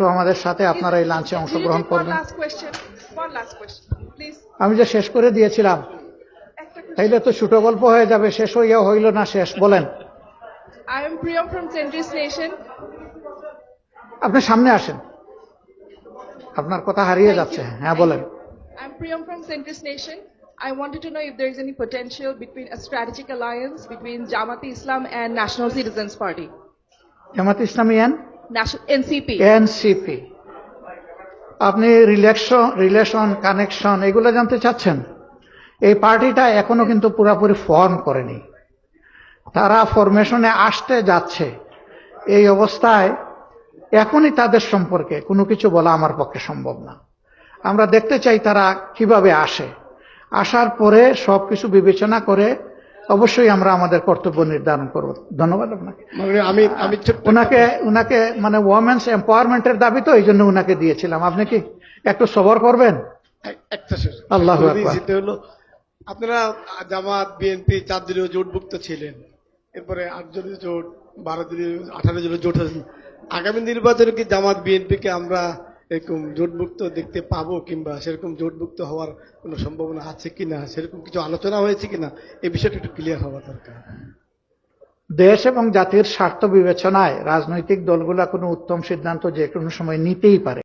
একটু আমাদের সাথে আপনারা এই লাঞ্চে অংশগ্রহণ করবেন. আমি যে শেষ করে দিয়েছিলাম তাইলে তো ছোট গল্প হয়ে যাবে শেষ হইয়া হইল না শেষ বলেন. আপনি সামনে আসেন আপনার কথা হারিয়ে যাচ্ছে হ্যাঁ বলেন. I wanted to know if there is any potential between a strategic alliance between Jamaat Islam and National Citizens Party, ইসলামী এন NCP. এনসিপি আপনি রিলেকশন রিলেশন কানেকশন এগুলো জানতে চাচ্ছেন? এই পার্টিটা এখনও কিন্তু পুরাপুরি ফর্ম করেনি। তারা ফরমেশনে আসতে যাচ্ছে। এই অবস্থায় এখনই তাদের সম্পর্কে কোনো কিছু বলা আমার পক্ষে সম্ভব না। আমরা দেখতে চাই তারা কীভাবে আসে। আসার পরে সব কিছু বিবেচনা করে অবশ্যই আমরা আমাদের কর্তব্য নির্ধারণ করব। ধন্যবাদ আপনাকে। মানে আমি আমি ওনাকে উনাকে উনাকে মানে ওমেন্স এম্পাওয়ারমেন্টের দাবি তো এই জন্য উনাকে দিয়েছিলাম। আপনি কি একটু সবর করবেন? আল্লাহু হলো আপনারা জামাত বিএনপি চার দলীয় জোটভুক্ত ছিলেন। এরপরে আট দলীয় জোট বারো দলীয় আঠারো দলীয় জোট আগামী নির্বাচনে কি জামাত বিএনপিকে আমরা এরকম জোটভুক্ত দেখতে পাবো কিংবা সেরকম জোটভুক্ত হওয়ার কোনো সম্ভাবনা আছে কিনা, সেরকম কিছু আলোচনা হয়েছে কিনা এই বিষয়টা একটু ক্লিয়ার হওয়া দরকার। দেশ এবং জাতির স্বার্থ বিবেচনায় রাজনৈতিক দলগুলা কোনো উত্তম সিদ্ধান্ত যে কোনো সময় নিতেই পারে।